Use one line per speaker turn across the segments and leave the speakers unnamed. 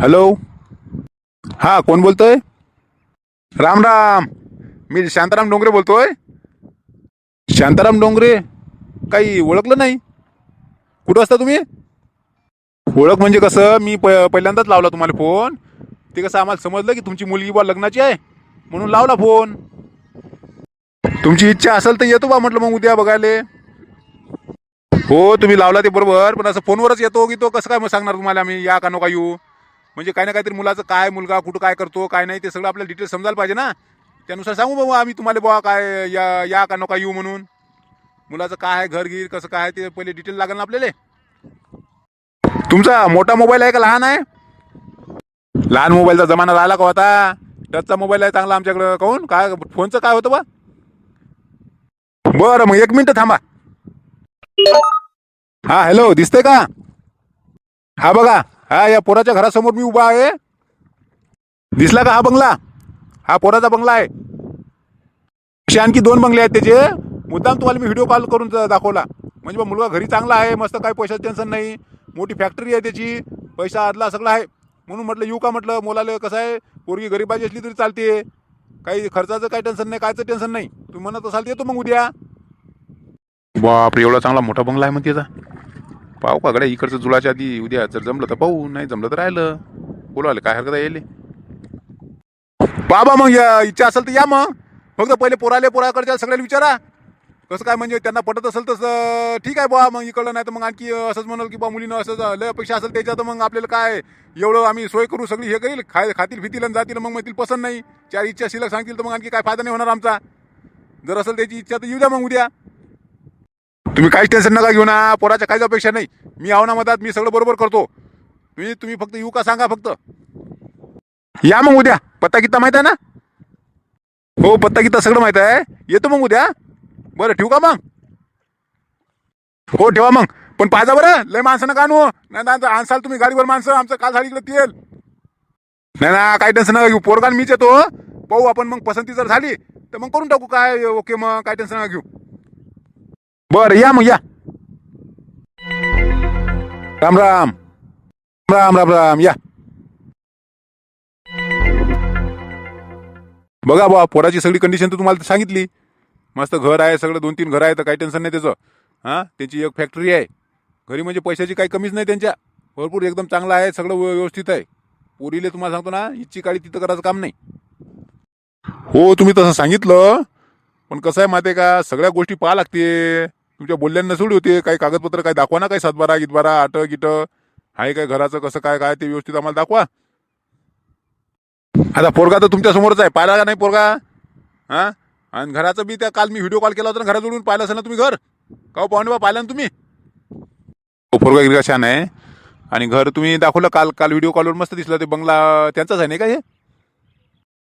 Hello हा कोण बोलतोय? राम राम. मी शांताराम डोंगरे बोलतोय. शांताराम डोंगरे? काही ओळखलं नाही? कुठं असता तुम्ही? ओळख म्हणजे कसं? मी प पहिल्यांदाच लावला तुम्हाला फोन. ते कसं आम्हाला समजलं की तुमची मुलगी बा लग्नाची आहे? म्हणून लावला फोन. तुमची इच्छा असेल तर येतो बा म्हटलं मग उद्या बघायला. हो तुम्ही लावला ते बरोबर पण असं फोनवरच येतो की तो कसं काय मग सांगणार तुम्हाला आम्ही? या का नका येऊ? म्हणजे काही ना काहीतरी मुलाचं काय मुलगा कुठं काय करतो काय नाही ते सगळं आपल्याला डिटेल समजायला पाहिजे ना. त्यानुसार सांगू बाबा आम्ही तुम्हाला बुवा काय या या का नका येऊ म्हणून. मुलाचं काय आहे घर गिर कसं काय ते पहिले डिटेल लागेल ना आपल्याला. तुमचा मोठा मोबाईल आहे का लहान आहे? लहान मोबाईलचा जमाना राहिला का होता? टचचा मोबाईल आहे चांगला आमच्याकडं. काहून? काय फोनचं काय होतं बा बरं मग एक मिनटं थांबा. हा हॅलो दिसतंय का? हा बघा. हा या पोराच्या घरासमोर मी उभा आहे. दिसला का हा बंगला? हा पोराचा बंगला आहे. असे आणखी दोन बंगले आहेत त्याचे. मुद्दाम तुम्हाला मी व्हिडिओ कॉल करून दाखवला. म्हणजे बा मुलगा घरी चांगला आहे मस्त काही पैशाचं टेन्शन नाही. मोठी फॅक्टरी आहे त्याची. पैसा आदला सगळं आहे. म्हणून म्हटलं येऊ का म्हटलं? मुलाला कसं आहे? पोरगी गरीबाची असली तरी चालते. काही खर्चाचं काही टेन्शन नाही कायचं टेन्शन नाही. तुम्ही म्हणत असाल तर येतो मग उद्या. बापरे एवढा चांगला मोठा बंगला आहे मग त्याचा. पाहू का गड्या इकडचं जुळाच्या आधी उद्या जर जमलं तर पाहू नाही जमलं तर राहिलं. बोलवाले काय हरकत आहे यायले बाबा मग या इच्छा असेल तर या मग. फक्त पहिले पोराले पोराकडच्या सगळ्याला विचारा. कसं काय म्हणजे त्यांना पटत असेल तसं ठीक आहे बा मग इकडलं नाही तर मग आणखी असंच म्हणाल की बा मुलीनं असं लय अपेक्षा असेल त्याच्या तर मग आपल्याला काय? एवढं आम्ही सोय करू सगळी हे करील खाय खातील भीतील आणि जातील मग म्हणतील पसंत नाही. चार इच्छा शिल्लक सांगतील तर मग आणखी काय फायदा नाही होणार आमचा. जर असेल त्याची इच्छा तर येऊ द्या मग उद्या. तुम्ही काहीच टेन्शन नका घेऊ ना पोराच्या काहीच अपेक्षा नाही. मी आहो ना मधात मी सगळं बरोबर करतो. तुम्ही तुम्ही फक्त येऊ का सांगा फक्त. या मग उद्या. पत्ता किता माहीत आहे ना? हो पत्ता किता सगळं माहीत आहे. येतो मग उद्या. बरं ठेवू का मग? हो ठेवा मग. पण पाहिजा बरं. लय माणसं नका आणू नाही ना आणसाल तुम्ही गाडीवर माणसं आमचं काल झाली इकडे तेल. नाही ना काही टेन्शन नका घेऊ. पोरगान मीच येतो. पाहू आपण मग पसंती जर झाली तर मग करून टाकू काय? ओके मग काय टेन्शन नका घेऊ. बर या मग या. राम राम. राम राम राम या. बघा बा पोराची सगळी कंडिशन तर तुम्हाला सांगितली. मस्त घर आहे सगळं दोन तीन घर आहे तर काही टेन्शन नाही त्याचं. हां? त्यांची एक फॅक्टरी आहे. घरी म्हणजे पैशाची काही कमीच नाही त्यांच्या. भरपूर एकदम चांगलं आहे सगळं व्यवस्थित आहे. पोरीले तुम्हाला सांगतो ना इच्छी काळी तिथं करायचं काम नाही. हो तुम्ही तसं सांगितलं. पण कसं आहे माहिती आहे का? सगळ्या गोष्टी पाहा लागते तुमच्या बोलल्यांना सोडी होते. काही कागदपत्र काय दाखवा ना काही सातबारा गितबारा आट गिट. आहे काय घराचं कसं काय काय ते व्यवस्थित आम्हाला दाखवा. आता पोरगा तर तुमच्या समोरच आहे. पाहिला का नाही पोरगा? हा? आणि घराचं बी त्या काल मी व्हिडिओ कॉल केला होता ना घराजवळून पाहिलं असेल ना तुम्ही घर? का पाहुणे बा पाहिलं ना तुम्ही? हो पोरगा गिरगा छान आहे. आणि घर तुम्ही दाखवलं काल काल व्हिडिओ कॉलवर मस्त दिसलं ते बंगला. त्यांचाच आहे नाही का हे?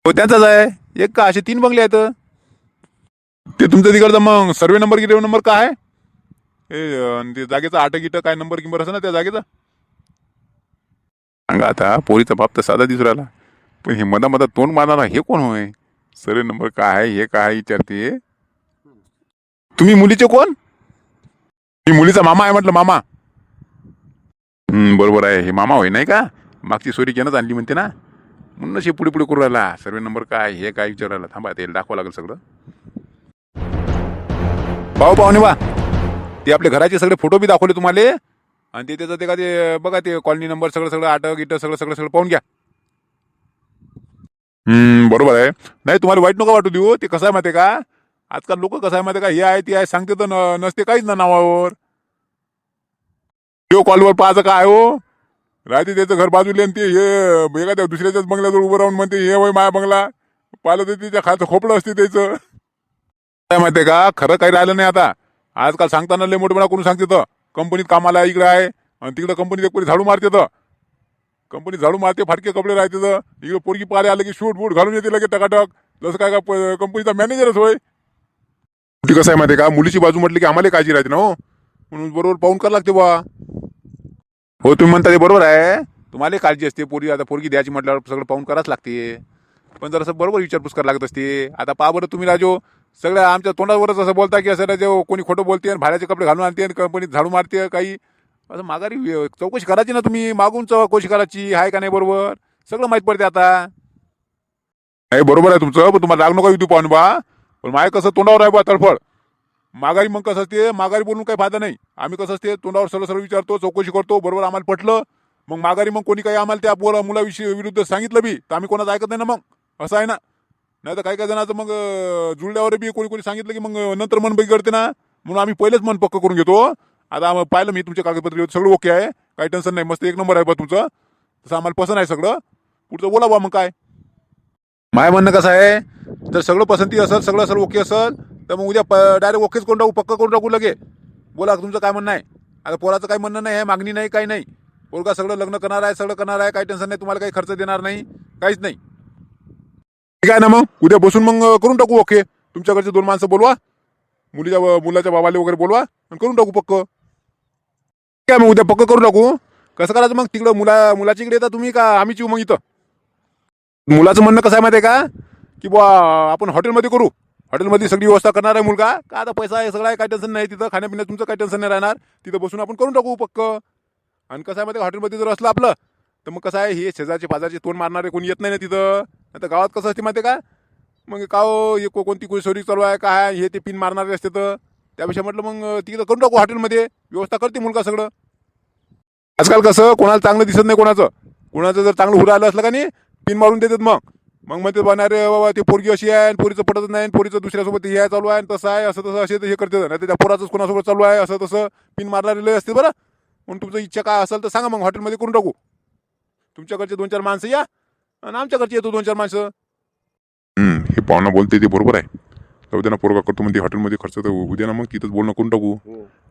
हो त्यांचाच आहे. एक का असे तीन बंगले आहेत? ते तुमचं तिकडचं मग सर्वे नंबर गिरे नंबर काय आहे? हे अन ते जागेचा आट गिट काय नंबर किंबर असं ना त्या जागेचा? सांगा आता पोरीचा बाप तर साधा दिसू राहिला. पण हे मधा मधा तोंड मारणारा हे कोण होय? सर्वे नंबर काय आहे हे काय आहे विचारते. तुम्ही मुलीचे कोण? मी मुलीचा मामा आहे म्हटलं मामा. हम्म, बरोबर आहे. हे मामा होय नाही का? मागची सोरी केनंच आणली म्हणते ना. म्हणूनच हे पुढे पुढे करू राहिला. सर्वे नंबर काय हे काय विचारायला थांबा ते दाखवा लागेल सगळं. भाऊ पाहुणे वा ते आपले घराचे सगळे फोटो बी दाखवले तुम्हाला. आणि ते त्याचं ते का ते बघा ते कॉलनी नंबर सगळं सगळं आट इटक सगळं सगळं सगळं पाहून घ्या. हम्म बरोबर आहे. नाही तुम्हाला वाईट नको वाटू देऊ ते कसं आहे माहिती का? आजकाल लोक कसं आहे माहिती का? हे आहे ते आहे सांगते तर नसते काहीच ना नावावर. व्हिडिओ कॉलवर पाहायचं काय हो? राहते त्याचं घर बाजूला आणि ते हे एखाद्या दुसऱ्याच्याच बंगल्याजवळ उभं राहून म्हणते हे होय माया बंगला. पाहिलं तर त्याच्या खालचं खोपडं असते त्याचं. काय माहितीये का? खरं काही राहिलं नाही आता. आजकाल सांगताना लय मोठेपणा करून सांगते तर. कंपनीत कामाला इकडे आहे. आणि तिकडे कंपनीत एक पोरी झाडू मारते तर. कंपनीत झाडू मारते फाटके कपडे राहते तर. इकडे पोरगी पारे आले की शूट बूट घालून येते लगे टकाटक. जसं काय का कंपनीचा मॅनेजरच होय. ती कसं आहे माहिती का? मुलीची बाजू म्हटली की आम्हाला काळजी राहते ना हो. म्हणून बरोबर पाहून करावं लागते बा हो तुम्ही म्हणता ते बरोबर आहे. तुम्हाला काळजी असते पोरी आता पोरगी द्यायची म्हटल्यावर सगळं पाहून करावंच लागते. पण जरासं बरोबर विचारपूस करायला लागत असते आता पहा बरं तुम्ही राजो. सगळ्या आमच्या तोंडावरच असं बोलता की असं जे कोणी खोटं बोलते आणि भाड्याचे कपडे घालून आणते आणि कंपनीत झाडू मारते काही. असं माघारी चौकशी करायची ना तुम्ही मागून चौकशी करायची आहे का नाही बरोबर? सगळं माहीत पडते आता. नाही बरोबर आहे तुमचं पण तुम्हाला राग नका येऊ पाहून बा. पण माय कसं तोंडावर आहे बा तडफड. माघारी मग कसं असते माघारी बोलून काही फायदा नाही. आम्ही कसं असते तोंडावर सरळ सरळ विचारतो चौकशी करतो बरोबर आम्हाला पटलं. मग माघारी मग कोणी काही आम्हाला त्या बोला मुलाविषयी विरुद्ध सांगितलं बी तर आम्ही कोणाचं ऐकत नाही ना मग. असं आहे ना. नाही तर काही काही जणांचं मग जुळल्यावर बी कोणी कोणी सांगितलं की मग नंतर मन बिघडते ना. म्हणून आम्ही पहिलेच मन पक्क करून घेतो. आता आम्हाला पाहिलं मी तुमचे कागदपत्र सगळं ओके आहे. काही टेन्शन नाही. मस्त एक नंबर आहे बा तुमचं. तसं आम्हाला पसंत आहे सगळं. पुढचं बोला बा मग काय. माय म्हणणं कसं आहे? जर सगळं पसंती असेल सगळं असेल ओके असेल तर मग उद्या डायरेक्ट ओकेच करून टाकू पक्क करून टाकू लगे. बोला तुमचं काय म्हणणं आहे? आता पोराचं काही म्हणणं नाही आहे मागणी नाही काही नाही. पोरगा सगळं लग्न करणार आहे सगळं करणार आहे काही टेन्शन नाही तुम्हाला काही खर्च देणार नाही काहीच नाही. ठीक आहे ना मग? उद्या बसून मग करून टाकू ओके तुमच्याकडचे दोन माणसं बोलवा. मुलीच्या मुलाच्या बाबाले वगैरे बोलवा आणि करून टाकू पक्क. ठीक आहे मग उद्या पक्क करून टाकू कसं करायचं मग? तिकडं मुला मुलाच्या इकडे येता तुम्ही का? आम्हीच येऊ मग इथं. मुलाचं म्हणणं कसं आहे माहिती आहे का? की बुवा आपण हॉटेलमध्ये करू. हॉटेलमध्ये सगळी व्यवस्था करणार आहे मुलगा. का आता पैसा आहे सगळं आहे टेन्शन नाही तिथं. खाण्यापिण्यात तुमचं काही टेन्शन नाही राहणार. तिथं बसून आपण करून टाकू पक्क. आणि कसं आहे माहिती हॉटेलमध्ये जर असलं आपलं तर मग कसं आहे हे शेजारचे पाजारचे तोंड मारणारे कोणी येत नाही ना तिथं? आता गावात कसं असते माहिती आहे का? मग का हो, हे को- कोणती कोणी सोरी चालू आहे काय हे ते पिन मारणारे असते तर? त्यापेक्षा म्हटलं मग तिथं करून टाकू हॉटेलमध्ये. व्यवस्था करते मुलगा सगळं. आजकाल कसं कोणाला चांगलं दिसत नाही कोणाचं. कोणाचं जर चांगलं हुरा आलं असलं का नाही पिन मारून देतात मग. मग म्हणते बा अरे बाबा ते पोरगी अशी आहे आणि पोरीचं पटत नाही आणि पोरीचं दुसऱ्यासोबत हे चालू आहे तसं आहे असं तसं असे हे करते नाही त्या पोराचंच कोणासोबत चालू आहे असं तसं पिन मारणारे लय असते बरं. म्हणून तुमचं इच्छा काय असेल तर सांगा मग हॉटेलमध्ये करून टाकू. तुमच्याकडचे दोन चार माणसं या आणि आमच्याकडचे येतो दोन चार माणसं. हे पाहुणा बोलते ते बरोबर आहे. जाऊ दे ना पोरगा करतो म्हणते हॉटेलमध्ये खर्च तर उद्या ना मग तिथंच बोलणं करून टाकू.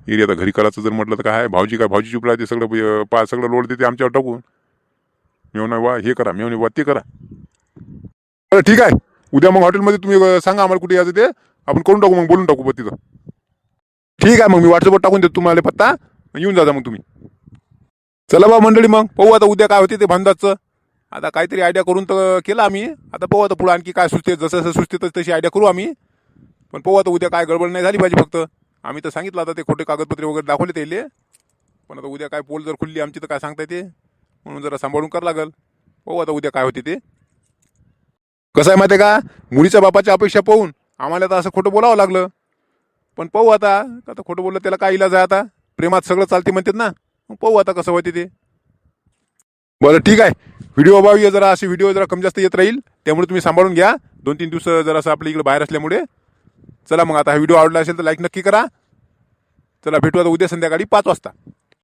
एरिया आता घरी करायचं जर म्हटलं तर काय आहे, भाऊजी काय भाऊजी चुप राहते सगळं पा सगळं लोड देते आमच्यावर टाकून. मेवना वा हे करा मेवणी वा ते करा. बरं ठीक आहे. उद्या मग हॉटेलमध्ये तुम्ही सांगा आम्हाला कुठे यायचं ते. आपण करून टाकू मग बोलून टाकू बघ तिथं ठीक आहे मग मी व्हॉट्सअपवर टाकून देतो तुम्हाला पत्ता. येऊन जा मग तुम्ही. चला बा मंडळी मग पाहू आता उद्या काय होते ते भांदाचं आता काहीतरी आयडिया करून तर केलं आम्ही. आता पाहू आता पुढं आणखी काय सुचते जसं जसं सुचते तसं तशी आयडिया करू आम्ही. पण पाहू आता उद्या काय गडबड नाही झाली पाहिजे फक्त. आम्ही तर सांगितलं आता ते खोटे कागदपत्रे वगैरे दाखवले त्याले. पण आता उद्या काय पोल जर खुलली आमची तर काय सांगता येते? म्हणून जरा सांभाळून करावं लागल. पाहू आता उद्या काय होते ते. कसं आहे माहिती आहे का? मुलीच्या बापाच्या अपेक्षा पाहून आम्हाला आता असं खोटं बोलावं लागलं. पण पाहू आता आता खोटं बोललं त्याला काय इलाज आहे आता? प्रेमात सगळं चालते म्हणतात ना. पाहू आता कसं होते ते. बरं ठीक आहे. व्हिडिओ अभावी जरा असे व्हिडिओ जरा कमी जास्त येत राहील. त्यामुळे तुम्ही सांभाळून घ्या. दोन तीन दिवस जरा असं आपल्या इकडे बाहेर असल्यामुळे. चला मग आता हा व्हिडिओ आवडला असेल तर लाईक नक्की करा. चला भेटू आता उद्या संध्याकाळी पाच वाजता.